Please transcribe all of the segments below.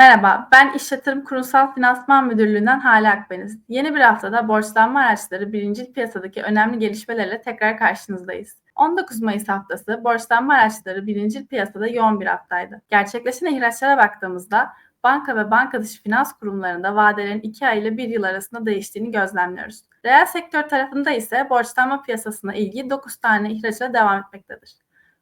Merhaba, ben İş Kurumsal Finansman Müdürlüğü'nden Hale Akbeniz. Yeni bir haftada borçlanma araçları birincil piyasadaki önemli gelişmelerle tekrar karşınızdayız. 19 Mayıs haftası borçlanma araçları birincil piyasada yoğun bir haftaydı. Gerçekleşen ihraçlara baktığımızda banka ve banka dışı finans kurumlarında vadelerin 2 ay ile 1 yıl arasında değiştiğini gözlemliyoruz. Reel sektör tarafında ise borçlanma piyasasına ilgi 9 tane ihraçla devam etmektedir.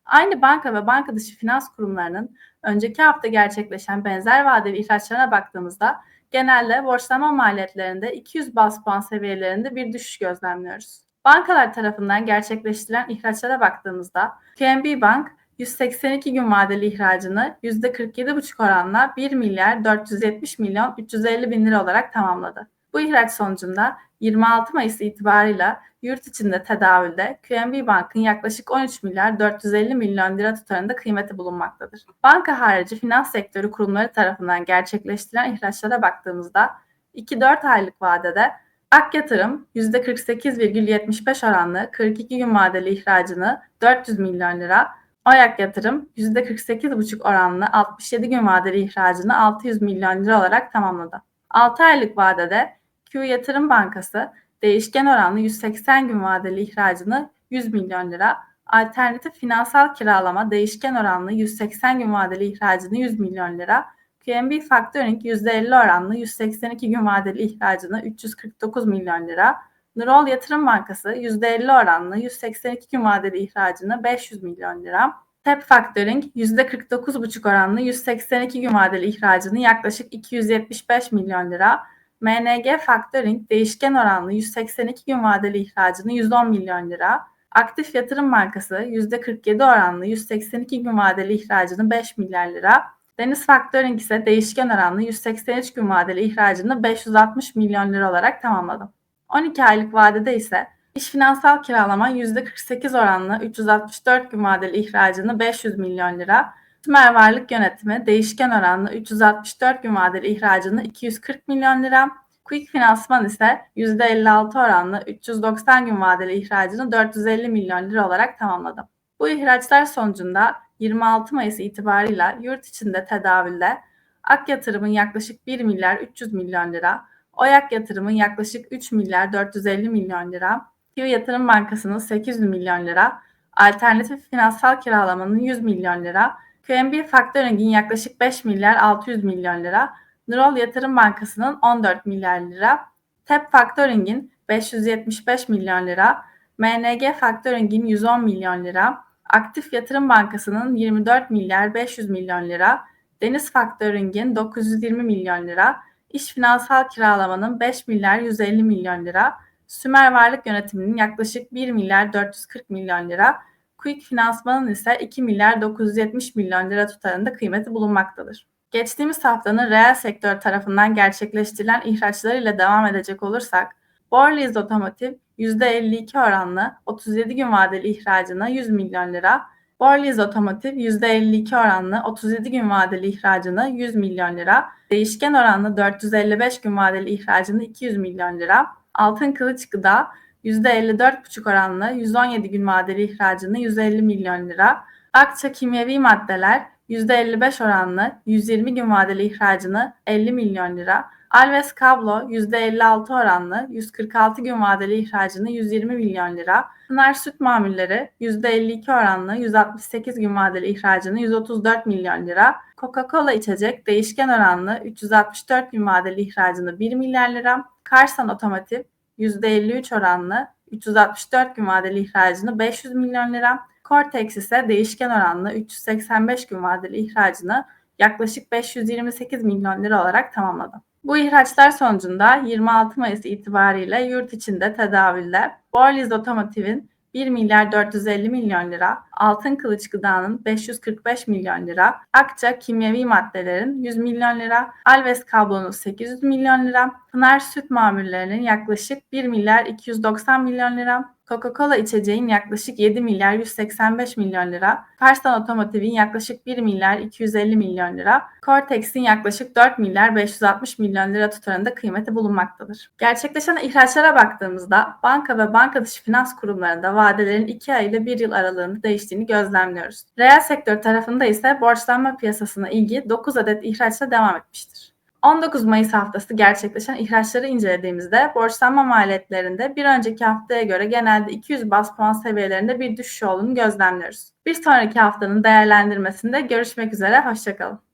Aynı banka ve banka dışı finans kurumlarının önceki hafta gerçekleşen benzer vadeli ihraçlarına baktığımızda genelde borçlama maliyetlerinde 200 bas puan seviyelerinde bir düşüş gözlemliyoruz. Bankalar tarafından gerçekleştirilen ihraçlara baktığımızda QNB Bank 182 gün vadeli ihracını %47,5 oranla 1 milyar 470 milyon 350 bin lira olarak tamamladı. Bu ihraç sonucunda 26 Mayıs itibarıyla yurt içinde tedavülde QNB Bank'ın yaklaşık 13 milyar 450 milyon lira tutarında kıymeti bulunmaktadır. Banka harici finans sektörü kurumları tarafından gerçekleştirilen ihraçlara baktığımızda 2-4 aylık vadede Ak Yatırım %48,75 oranlı 42 gün vadeli ihracını 400 milyon lira, Oyak Yatırım %48,5 oranlı 67 gün vadeli ihracını 600 milyon lira olarak tamamladı. 6 aylık vadede Q Yatırım Bankası değişken oranlı 180 gün vadeli ihracını 100 milyon lira, alternatif finansal kiralama değişken oranlı 180 gün vadeli ihracını 100 milyon lira, QNB Factoring %50 oranlı 182 gün vadeli ihracını 349 milyon lira, Nurol Yatırım Bankası %50 oranlı 182 gün vadeli ihracını 500 milyon lira, TEP Factoring %49,5 oranlı 182 gün vadeli ihracını yaklaşık 275 milyon lira, MNG Factoring değişken oranlı 182 gün vadeli ihracını 110 milyon lira, Aktif Yatırım Bankası %47 oranlı 182 gün vadeli ihracını 5 milyar lira, Deniz Factoring ise değişken oranlı 183 gün vadeli ihracını 560 milyon lira olarak tamamladı. 12 aylık vadede ise İş finansal kiralama %48 oranlı 364 gün vadeli ihracını 500 milyon lira, Tümer Varlık Yönetimi değişken oranlı 364 gün vadeli ihracını 240 milyon lira, Quick Finansman ise %56 oranlı 390 gün vadeli ihracını 450 milyon lira olarak tamamladı. Bu ihraçlar sonucunda 26 Mayıs itibarıyla yurt içinde tedavülde Ak Yatırım'ın yaklaşık 1 milyar 300 milyon lira, Oyak Yatırım'ın yaklaşık 3 milyar 450 milyon lira, Q Yatırım Bankası'nın 800 milyon lira, alternatif finansal kiralamanın 100 milyon lira, QNB Factoring'in yaklaşık 5 milyar 600 milyon lira, Nurol Yatırım Bankası'nın 14 milyar lira, TEP Factoring'in 575 milyon lira, MNG Factoring'in 110 milyon lira, Aktif Yatırım Bankası'nın 24 milyar 500 milyon lira, Deniz Factoring'in 920 milyon lira, İş Finansal Kiralamanın 5 milyar 150 milyon lira, Sümer Varlık Yönetimi'nin yaklaşık 1 milyar 440 milyon lira, Quick Finansman'ın ise 2 milyar 970 milyon lira tutarında kıymeti bulunmaktadır. Geçtiğimiz haftanın reel sektör tarafından gerçekleştirilen ihraçlarıyla devam edecek olursak, Borlees Otomotiv %52 oranlı 37 gün vadeli ihracına 100 milyon lira, Borlees Otomotiv %52 oranlı 37 gün vadeli ihracına 100 milyon lira, değişken oranlı 455 gün vadeli ihracına 200 milyon lira, Altın Kılıç Gıda %54,5 oranlı 117 gün vadeli ihracını 150 milyon lira, Akça Kimyevi Maddeler %55 oranlı 120 gün vadeli ihracını 50 milyon lira, Alves Kablo %56 oranlı 146 gün vadeli ihracını 120 milyon lira, Pınar Süt Mamulleri %52 oranlı 168 gün vadeli ihracını 134 milyon lira, Coca-Cola içecek değişken oranlı 364 gün vadeli ihracını 1 milyar lira, Karsan Otomotiv %53 oranlı 364 gün vadeli ihracını 500 milyon lira, Cortex ise değişken oranlı 385 gün vadeli ihracını yaklaşık 528 milyon lira olarak tamamladı. Bu ihraçlar sonucunda 26 Mayıs itibariyle yurt içinde tedavülde Borliz Otomotiv'in 1 milyar 450 milyon lira, Altın Kılıç Gıda'nın 545 milyon lira, Akça Kimyevi Maddelerin 100 milyon lira, Alves Kablo'nun 800 milyon lira, Pınar Süt Mamullerinin yaklaşık 1 milyar 290 milyon lira, Coca-Cola içeceğin yaklaşık 7 milyar 185 milyon lira, Karsan Otomotiv'in yaklaşık 1 milyar 250 milyon lira, Cortex'in yaklaşık 4 milyar 560 milyon lira tutarında kıymeti bulunmaktadır. Gerçekleşen ihraçlara baktığımızda banka ve banka dışı finans kurumlarında vadelerin 2 ay ile 1 yıl aralığında değiştiğini geliştiğini gözlemliyoruz. Reel sektör tarafında ise borçlanma piyasasına ilgi 9 adet ihraçla devam etmiştir. 19 Mayıs haftası gerçekleşen ihraçları incelediğimizde borçlanma maliyetlerinde bir önceki haftaya göre genelde 200 bas puan seviyelerinde bir düşüş olduğunu gözlemliyoruz. Bir sonraki haftanın değerlendirmesinde görüşmek üzere, hoşçakalın.